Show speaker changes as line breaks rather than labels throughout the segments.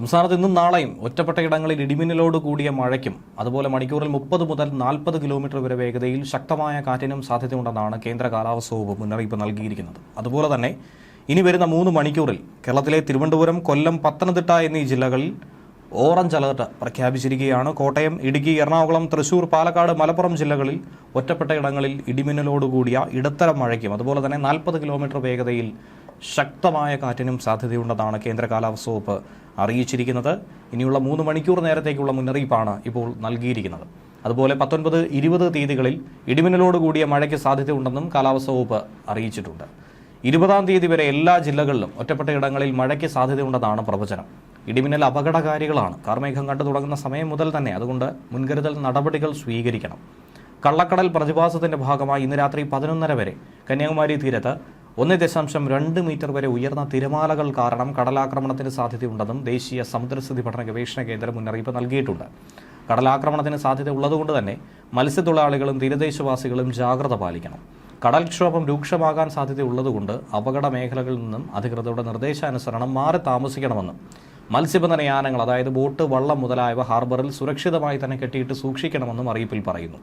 സംസ്ഥാനത്ത് ഇന്നും നാളെയും ഒറ്റപ്പെട്ട ഇടങ്ങളിൽ ഇടിമിന്നലോട് കൂടിയ മഴയ്ക്കും അതുപോലെ മണിക്കൂറിൽ മുപ്പത് മുതൽ നാൽപ്പത് കിലോമീറ്റർ വരെ വേഗതയിൽ ശക്തമായ കാറ്റിനും സാധ്യതയുണ്ടെന്നാണ് കേന്ദ്ര കാലാവസ്ഥ വകുപ്പ് മുന്നറിയിപ്പ് നൽകിയിരിക്കുന്നത് അതുപോലെ തന്നെ ഇനി വരുന്ന മൂന്ന് മണിക്കൂറിൽ കേരളത്തിലെ തിരുവനന്തപുരം കൊല്ലം പത്തനംതിട്ട എന്നീ ജില്ലകളിൽ ഓറഞ്ച് അലർട്ട് പ്രഖ്യാപിച്ചിരിക്കുകയാണ് കോട്ടയം ഇടുക്കി എറണാകുളം തൃശൂർ പാലക്കാട് മലപ്പുറം ജില്ലകളിൽ ഒറ്റപ്പെട്ട ഇടങ്ങളിൽ ഇടിമിന്നലോടുകൂടിയ ഇടത്തരം മഴയ്ക്കും അതുപോലെ തന്നെ നാൽപ്പത് കിലോമീറ്റർ വേഗതയിൽ ശക്തമായ കാറ്റിനും സാധ്യതയുണ്ടെന്നാണ് കേന്ദ്ര കാലാവസ്ഥാ വകുപ്പ് അറിയിച്ചിരിക്കുന്നത് ഇനിയുള്ള മൂന്ന് മണിക്കൂർ നേരത്തേക്കുള്ള മുന്നറിയിപ്പാണ് ഇപ്പോൾ നൽകിയിരിക്കുന്നത് അതുപോലെ പത്തൊൻപത് ഇരുപത് തീയതികളിൽ ഇടിമിന്നലോട് കൂടിയ മഴയ്ക്ക് സാധ്യതയുണ്ടെന്നും കാലാവസ്ഥാ വകുപ്പ് അറിയിച്ചിട്ടുണ്ട് ഇരുപതാം തീയതി വരെ എല്ലാ ജില്ലകളിലും ഒറ്റപ്പെട്ട ഇടങ്ങളിൽ മഴയ്ക്ക് സാധ്യതയുണ്ടെന്നാണ് പ്രവചനം ഇടിമിന്നൽ അപകടകാരികളാണ് കാർമേഘം കണ്ടു തുടങ്ങുന്ന സമയം മുതൽ തന്നെ അതുകൊണ്ട് മുൻകരുതൽ നടപടികൾ സ്വീകരിക്കണം കള്ളക്കടൽ പ്രതിഭാസത്തിന്റെ ഭാഗമായി ഇന്ന് രാത്രി പതിനൊന്നര വരെ കന്യാകുമാരി തീരത്ത് ഒന്ന് ദശാംശം രണ്ട് മീറ്റർ വരെ ഉയർന്ന തിരമാലകൾ കാരണം കടലാക്രമണത്തിന് സാധ്യതയുണ്ടെന്നും ദേശീയ സമുദ്രസ്ഥിതി പഠന ഗവേഷണ കേന്ദ്രം മുന്നറിയിപ്പ് നൽകിയിട്ടുണ്ട് കടലാക്രമണത്തിന് സാധ്യത ഉള്ളതുകൊണ്ട് തന്നെ മത്സ്യത്തൊഴിലാളികളും തീരദേശവാസികളും ജാഗ്രത പാലിക്കണം കടൽക്ഷോഭം രൂക്ഷമാകാൻ സാധ്യതയുള്ളതുകൊണ്ട് അപകട മേഖലകളിൽ നിന്നും അധികൃതരുടെ നിർദ്ദേശാനുസരണം മാറി താമസിക്കണമെന്നും മത്സ്യബന്ധന യാനങ്ങൾ അതായത് ബോട്ട് വള്ളം മുതലായവ ഹാർബറിൽ സുരക്ഷിതമായി തന്നെ കെട്ടിയിട്ട് സൂക്ഷിക്കണമെന്നും അറിയിപ്പിൽ പറയുന്നു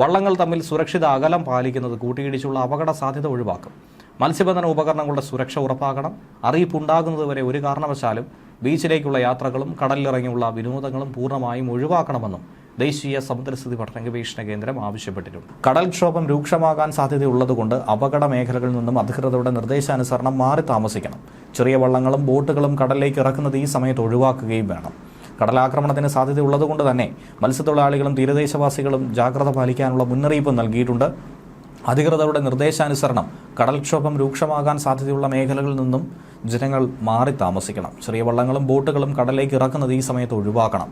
വള്ളങ്ങൾ തമ്മിൽ സുരക്ഷിത അകലം പാലിക്കുന്നത് കൂട്ടിയിടിച്ചുള്ള അപകട സാധ്യത ഒഴിവാക്കും മത്സ്യബന്ധന ഉപകരണങ്ങളുടെ സുരക്ഷ ഉറപ്പാക്കണം അറിയിപ്പുണ്ടാകുന്നതുവരെ ഒരു കാരണവശാലും ബീച്ചിലേക്കുള്ള യാത്രകളും കടലിലിറങ്ങിയുള്ള വിനോദങ്ങളും പൂർണ്ണമായും ഒഴിവാക്കണമെന്നും ദേശീയ സമുദ്രസ്ഥിതി പഠന ഗവേഷണ കേന്ദ്രം ആവശ്യപ്പെട്ടിട്ടുണ്ട് കടൽക്ഷോഭം രൂക്ഷമാകാൻ സാധ്യതയുള്ളതുകൊണ്ട് അപകട മേഖലകളിൽ നിന്നും അധികൃതരുടെ നിർദ്ദേശാനുസരണം മാറി താമസിക്കണം ചെറിയ വള്ളങ്ങളും ബോട്ടുകളും കടലിലേക്ക് ഇറക്കുന്നത് ഈ സമയത്ത് ഒഴിവാക്കുകയും വേണം കടലാക്രമണത്തിന് സാധ്യതയുള്ളതുകൊണ്ട് തന്നെ മത്സ്യത്തൊഴിലാളികളും തീരദേശവാസികളും ജാഗ്രത പാലിക്കാനുള്ള മുന്നറിയിപ്പ് നൽകിയിട്ടുണ്ട് അധികൃതരുടെ നിർദ്ദേശാനുസരണം കടൽക്ഷോഭം രൂക്ഷമാകാൻ സാധ്യതയുള്ള മേഖലകളിൽ നിന്നും ജനങ്ങൾ മാറി താമസിക്കണം ചെറിയ വള്ളങ്ങളും ബോട്ടുകളും കടലിലേക്ക് ഇറക്കുന്നത് ഈ സമയത്ത് ഒഴിവാക്കണം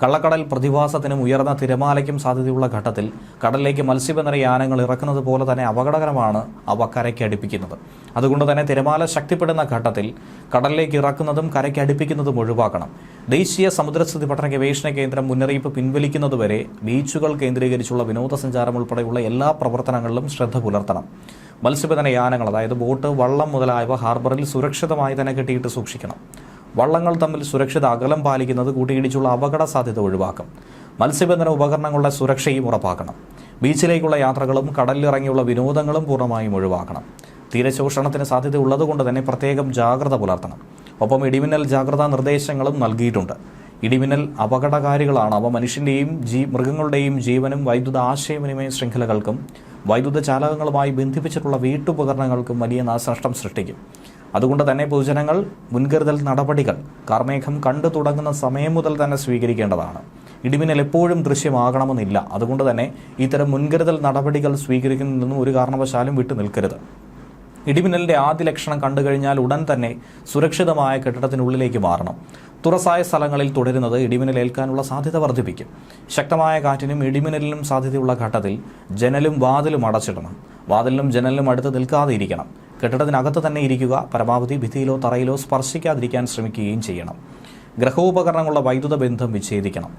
കള്ളക്കടൽ പ്രതിഭാസത്തിനും ഉയർന്ന തിരമാലയ്ക്കും സാധ്യതയുള്ള ഘട്ടത്തിൽ കടലിലേക്ക് മത്സ്യബന്ധന യാനങ്ങൾ ഇറക്കുന്നത് പോലെ തന്നെ അപകടകരമാണ് അവ കരയ്ക്ക് അടുപ്പിക്കുന്നത് അതുകൊണ്ട് തന്നെ തിരമാല ശക്തിപ്പെടുന്ന ഘട്ടത്തിൽ കടലിലേക്ക് ഇറക്കുന്നതും കരയ്ക്ക് അടുപ്പിക്കുന്നതും ഒഴിവാക്കണം ദേശീയ സമുദ്രസ്ഥിതി പഠന ഗവേഷണ കേന്ദ്രം മുന്നറിയിപ്പ് പിൻവലിക്കുന്നതുവരെ ബീച്ചുകൾ കേന്ദ്രീകരിച്ചുള്ള വിനോദസഞ്ചാരം ഉൾപ്പെടെയുള്ള എല്ലാ പ്രവർത്തനങ്ങളിലും ശ്രദ്ധ പുലർത്തണം മത്സ്യബന്ധന യാനങ്ങൾ അതായത് ബോട്ട് വള്ളം മുതലായവ ഹാർബറിൽ സുരക്ഷിതമായി തന്നെ കെട്ടിയിട്ട് സൂക്ഷിക്കണം വള്ളങ്ങൾ തമ്മിൽ സുരക്ഷിത അകലം പാലിക്കുന്നത് കൂട്ടിയിടിച്ചുള്ള അപകട സാധ്യത ഒഴിവാക്കും മത്സ്യബന്ധന ഉപകരണങ്ങളുടെ സുരക്ഷയും ഉറപ്പാക്കണം ബീച്ചിലേക്കുള്ള യാത്രകളും കടലിലിറങ്ങിയുള്ള വിനോദങ്ങളും പൂർണ്ണമായും ഒഴിവാക്കണം തീരശോഷണത്തിന് സാധ്യത ഉള്ളതുകൊണ്ട് തന്നെ പ്രത്യേകം ജാഗ്രത പുലർത്തണം ഒപ്പം ഇടിമിന്നൽ ജാഗ്രതാ നിർദ്ദേശങ്ങളും നൽകിയിട്ടുണ്ട് ഇടിമിന്നൽ അപകടകാരികളാണ് അവ മനുഷ്യൻ്റെയും ജീ മൃഗങ്ങളുടെയും ജീവനും വൈദ്യുത ആശയവിനിമയ ശൃംഖലകൾക്കും വൈദ്യുത ചാലകങ്ങളുമായി ബന്ധിപ്പിച്ചിട്ടുള്ള വീട്ടുപകരണങ്ങൾക്കും വലിയ നാശനഷ്ടം സൃഷ്ടിക്കും അതുകൊണ്ട് തന്നെ പൊതുജനങ്ങൾ മുൻകരുതൽ നടപടികൾ കർമേഘം കണ്ടു തുടങ്ങുന്ന സമയം മുതൽ തന്നെ സ്വീകരിക്കേണ്ടതാണ് ഇടിമിന്നൽ എപ്പോഴും ദൃശ്യമാകണമെന്നില്ല അതുകൊണ്ട് തന്നെ ഇത്തരം മുൻകരുതൽ നടപടികൾ സ്വീകരിക്കുന്നതിൽ നിന്നും ഒരു കാരണവശാലും വിട്ടു നിൽക്കരുത് ഇടിമിന്നലിന്റെ ആദ്യ ലക്ഷണം കണ്ടു കഴിഞ്ഞാൽ ഉടൻ തന്നെ സുരക്ഷിതമായ കെട്ടിടത്തിനുള്ളിലേക്ക് മാറണം തുറസായ സ്ഥലങ്ങളിൽ തുടരുന്നത് ഇടിമിന്നൽ ഏൽക്കാനുള്ള സാധ്യത വർദ്ധിപ്പിക്കും ശക്തമായ കാറ്റിനും ഇടിമിന്നലിനും സാധ്യതയുള്ള ഘട്ടത്തിൽ ജനലും വാതിലും അടച്ചിടണം വാതിലിനും ജനലിനും അടുത്ത് നിൽക്കാതെ ഇരിക്കണം കെട്ടിടത്തിനകത്ത് തന്നെ ഇരിക്കുക പരമാവധി ഭിത്തിയിലോ തറയിലോ സ്പർശിക്കാതിരിക്കാൻ ശ്രമിക്കുകയും ചെയ്യണം ഗ്രഹോപകരണങ്ങളുടെ വൈദ്യുത ബന്ധം വിച്ഛേദിക്കണം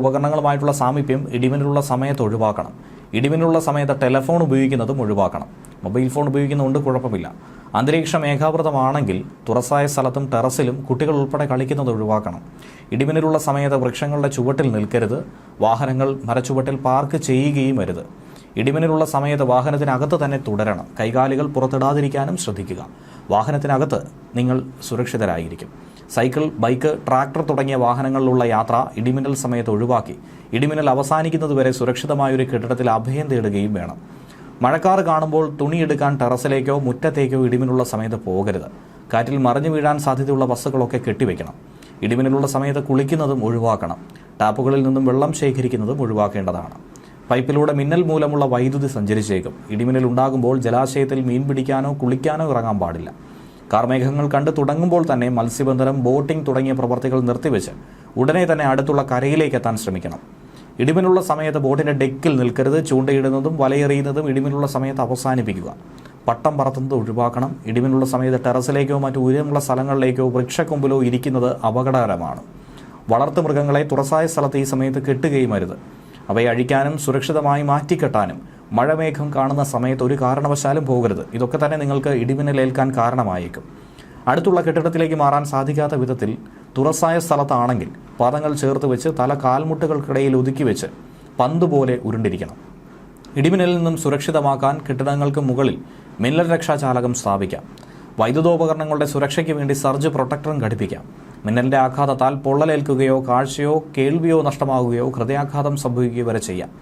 ഉപകരണങ്ങളുമായിട്ടുള്ള സാമീപ്യം ഇടിമിന്നലുള്ള സമയത്ത് ഒഴിവാക്കണം ഇടിമിന്നലുള്ള സമയത്ത് ടെലഫോൺ ഉപയോഗിക്കുന്നതും ഒഴിവാക്കണം മൊബൈൽ ഫോൺ ഉപയോഗിക്കുന്നതുകൊണ്ട് കുഴപ്പമില്ല അന്തരീക്ഷം ഏകാവൃതമാണെങ്കിൽ തുറസായ സ്ഥലത്തും ടെറസിലും കുട്ടികൾ ഉൾപ്പെടെ കളിക്കുന്നത് ഒഴിവാക്കണം ഇടിമിന്നലുള്ള സമയത്ത് വൃക്ഷങ്ങളുടെ ചുവട്ടിൽ നിൽക്കരുത് വാഹനങ്ങൾ മരച്ചുവട്ടിൽ പാർക്ക് ചെയ്യുകയും വരുത് ഇടിമിന്നലുള്ള സമയത്ത് വാഹനത്തിനകത്ത് തന്നെ തുടരണം കൈകാലുകൾ പുറത്തിടാതിരിക്കാനും ശ്രദ്ധിക്കുക വാഹനത്തിനകത്ത് നിങ്ങൾ സുരക്ഷിതരായിരിക്കും സൈക്കിൾ ബൈക്ക് ട്രാക്ടർ തുടങ്ങിയ വാഹനങ്ങളിലുള്ള യാത്ര ഇടിമിന്നൽ സമയത്ത് ഒഴിവാക്കി ഇടിമിന്നൽ അവസാനിക്കുന്നതുവരെ സുരക്ഷിതമായൊരു കെട്ടിടത്തിൽ അഭയം തേടുകയും വേണം മഴക്കാർ കാണുമ്പോൾ തുണിയെടുക്കാൻ ടെറസിലേക്കോ മുറ്റത്തേക്കോ ഇടിമിന്നലുള്ള സമയത്ത് പോകരുത് കാറ്റിൽ മറിഞ്ഞു വീഴാൻ സാധ്യതയുള്ള വസ്തുക്കളൊക്കെ കെട്ടിവെക്കണം ഇടിമിന്നലുള്ള സമയത്ത് കുളിക്കുന്നതും ഒഴിവാക്കണം ടാപ്പുകളിൽ നിന്നും വെള്ളം ശേഖരിക്കുന്നതും ഒഴിവാക്കേണ്ടതാണ് പൈപ്പിലൂടെ മിന്നൽ മൂലമുള്ള വൈദ്യുതി സഞ്ചരിച്ചേക്കും ഇടിമിന്നൽ ഉണ്ടാകുമ്പോൾ ജലാശയത്തിൽ മീൻ പിടിക്കാനോ കുളിക്കാനോ ഇറങ്ങാൻ പാടില്ല കാർമേഘങ്ങൾ കണ്ടു തുടങ്ങുമ്പോൾ തന്നെ മത്സ്യബന്ധനം ബോട്ടിംഗ് തുടങ്ങിയ പ്രവർത്തികൾ നിർത്തിവെച്ച് ഉടനെ തന്നെ അടുത്തുള്ള കരയിലേക്ക് എത്താൻ ശ്രമിക്കണം ഇടിമിനുള്ള സമയത്ത് ബോട്ടിൻ്റെ ഡെക്കിൽ നിൽക്കരുത് ചൂണ്ടയിടുന്നതും വലയെറിയുന്നതും ഇടിമിനുള്ള സമയത്ത് അവസാനിപ്പിക്കുക പട്ടം പറത്തുന്നത് ഒഴിവാക്കണം ഇടിമിനുള്ള സമയത്ത് ടെറസിലേക്കോ മറ്റു ഉയരമുള്ള സ്ഥലങ്ങളിലേക്കോ വൃക്ഷക്കൊമ്പിലോ ഇരിക്കുന്നത് അപകടകരമാണ് വളർത്തു മൃഗങ്ങളെ തുറസായ സ്ഥലത്ത് ഈ സമയത്ത് കെട്ടുകയും അരുത് അവയെ അഴിക്കാനും സുരക്ഷിതമായി മാറ്റിക്കെട്ടാനും മഴമേഘം കാണുന്ന സമയത്ത് ഒരു കാരണവശാലും പോകരുത് ഇതൊക്കെ തന്നെ നിങ്ങൾക്ക് ഇടിമിന്നലേൽക്കാൻ കാരണമായേക്കും അടുത്തുള്ള കെട്ടിടത്തിലേക്ക് മാറാൻ സാധിക്കാത്ത വിധത്തിൽ തുറസായ സ്ഥലത്താണെങ്കിൽ പാദങ്ങൾ ചേർത്ത് വെച്ച് തല കാൽമുട്ടുകൾക്കിടയിൽ ഒതുക്കി വെച്ച് പന്ത് പോലെ ഉരുണ്ടിരിക്കണം ഇടിമിന്നലിൽ നിന്നും സുരക്ഷിതമാക്കാൻ കെട്ടിടങ്ങൾക്ക് മുകളിൽ മിന്നൽ രക്ഷാചാലകം സ്ഥാപിക്കാം വൈദ്യുതോപകരണങ്ങളുടെ സുരക്ഷയ്ക്ക് വേണ്ടി സർജ് പ്രൊട്ടക്ടറും ഘടിപ്പിക്കാം മിന്നലിൻ്റെ ആഘാതത്താൽ പൊള്ളലേൽക്കുകയോ കാഴ്ചയോ കേൾവിയോ നഷ്ടമാകുകയോ ഹൃദയാഘാതം സംഭവിക്കുകയോ വരെ ചെയ്യാം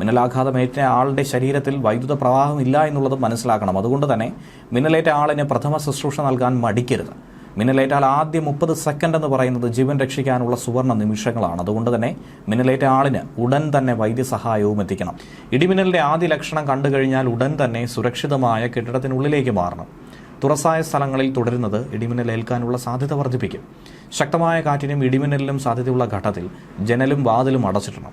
മിന്നലാഘാതമേറ്റ ആളുടെ ശരീരത്തിൽ വൈദ്യുത പ്രവാഹം ഇല്ല എന്നുള്ളത് മനസ്സിലാക്കണം അതുകൊണ്ട് തന്നെ മിന്നലേറ്റ ആളിന് പ്രഥമ ശുശ്രൂഷ നൽകാൻ മടിക്കരുത് മിന്നലേറ്റാൽ ആദ്യ മുപ്പത് സെക്കൻഡ് എന്ന് പറയുന്നത് ജീവൻ രക്ഷിക്കാനുള്ള സുവർണ നിമിഷങ്ങളാണ് അതുകൊണ്ട് തന്നെ മിന്നലേറ്റ ആളിന് ഉടൻ തന്നെ വൈദ്യസഹായവും എത്തിക്കണം ഇടിമിന്നലിൻ്റെ ആദ്യ ലക്ഷണം കണ്ടു കഴിഞ്ഞാൽ ഉടൻ തന്നെ സുരക്ഷിതമായ കെട്ടിടത്തിനുള്ളിലേക്ക് മാറണം തുറസായ സ്ഥലങ്ങളിൽ തുടരുന്നത് ഇടിമിന്നൽ ഏൽക്കാനുള്ള സാധ്യത വർദ്ധിപ്പിക്കും ശക്തമായ കാറ്റിനും ഇടിമിന്നലിനും സാധ്യതയുള്ള ഘട്ടത്തിൽ ജനലും വാതിലും അടച്ചിടണം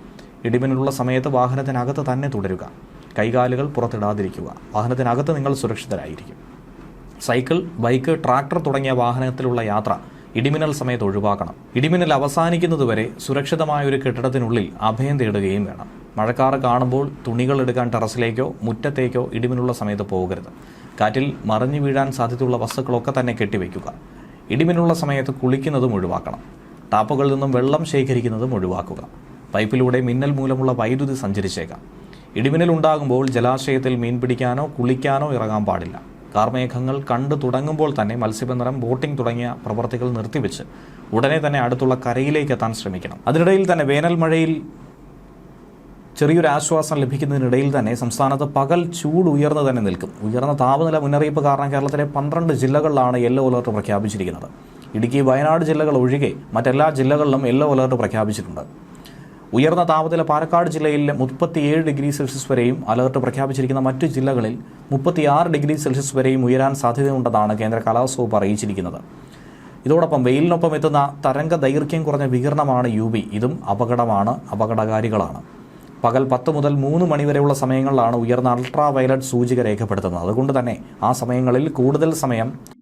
ഇടിമിന്നലുള്ള സമയത്ത് വാഹനത്തിനകത്ത് തന്നെ തുടരുക കൈകാലുകൾ പുറത്തിടാതിരിക്കുക വാഹനത്തിനകത്ത് നിങ്ങൾ സുരക്ഷിതരായിരിക്കും സൈക്കിൾ ബൈക്ക് ട്രാക്ടർ തുടങ്ങിയ വാഹനത്തിലുള്ള യാത്ര ഇടിമിന്നൽ സമയത്ത് ഒഴിവാക്കണം ഇടിമിന്നൽ അവസാനിക്കുന്നതുവരെ സുരക്ഷിതമായ ഒരു കെട്ടിടത്തിനുള്ളിൽ അഭയം തേടുകയും വേണം മഴക്കാറ് കാണുമ്പോൾ തുണികൾ എടുക്കാൻ ടെറസിലേക്കോ മുറ്റത്തേക്കോ ഇടിമിനുള്ള സമയത്ത് പോകരുത് കാറ്റിൽ മറിഞ്ഞു വീഴാൻ സാധ്യതയുള്ള വസ്തുക്കളൊക്കെ തന്നെ കെട്ടിവെക്കുക ഇടിമിനുള്ള സമയത്ത് കുളിക്കുന്നതും ഒഴിവാക്കണം ടാപ്പുകളിൽ നിന്നും വെള്ളം ശേഖരിക്കുന്നതും ഒഴിവാക്കുക പൈപ്പിലൂടെ മിന്നൽ മൂലമുള്ള വൈദ്യുതി സഞ്ചരിച്ചേക്കാം ഇടിമിന്നൽ ഉണ്ടാകുമ്പോൾ ജലാശയത്തിൽ മീൻ പിടിക്കാനോ കുളിക്കാനോ ഇറങ്ങാൻ പാടില്ല കാർമേഘങ്ങൾ കണ്ടു തുടങ്ങുമ്പോൾ തന്നെ മത്സ്യബന്ധനം ബോട്ടിംഗ് തുടങ്ങിയ പ്രവർത്തികൾ നിർത്തിവെച്ച് ഉടനെ തന്നെ അടുത്തുള്ള കരയിലേക്ക് എത്താൻ ശ്രമിക്കണം അതിനിടയിൽ തന്നെ വേനൽ മഴയിൽ ചെറിയൊരു ആശ്വാസം ലഭിക്കുന്നതിനിടയിൽ തന്നെ സംസ്ഥാനത്ത് പകൽ ചൂട് ഉയർന്നു തന്നെ നിൽക്കും ഉയർന്ന താപനില മുന്നറിയിപ്പ് കാരണം കേരളത്തിലെ പന്ത്രണ്ട് ജില്ലകളിലാണ് യെല്ലോ അലർട്ട് പ്രഖ്യാപിച്ചിരിക്കുന്നത് ഇടുക്കി വയനാട് ജില്ലകൾ ഒഴികെ മറ്റെല്ലാ ജില്ലകളിലും യെല്ലോ അലർട്ട് പ്രഖ്യാപിച്ചിട്ടുണ്ട് ഉയർന്ന താപനില പാലക്കാട് ജില്ലയിൽ മുപ്പത്തിയേഴ് ഡിഗ്രി സെൽഷ്യസ് വരെയും അലർട്ട് പ്രഖ്യാപിച്ചിരിക്കുന്ന മറ്റ് ജില്ലകളിൽ മുപ്പത്തിയാറ് ഡിഗ്രി സെൽഷ്യസ് വരെയും ഉയരാൻ സാധ്യതയുണ്ടെന്നാണ് കേന്ദ്ര കാലാവസ്ഥ വകുപ്പ് അറിയിച്ചിരിക്കുന്നത് ഇതോടൊപ്പം വെയിലിനൊപ്പം എത്തുന്ന തരംഗ ദൈർഘ്യം കുറഞ്ഞ വികിരണമാണ് യു ബി ഇതും അപകടമാണ് അപകടകാരികളാണ് പകൽ പത്ത് മുതൽ മൂന്ന് മണിവരെയുള്ള സമയങ്ങളിലാണ് ഉയർന്ന അൾട്രാ വയലറ്റ് സൂചിക രേഖപ്പെടുത്തുന്നത് അതുകൊണ്ട് തന്നെ ആ സമയങ്ങളിൽ കൂടുതൽ സമയം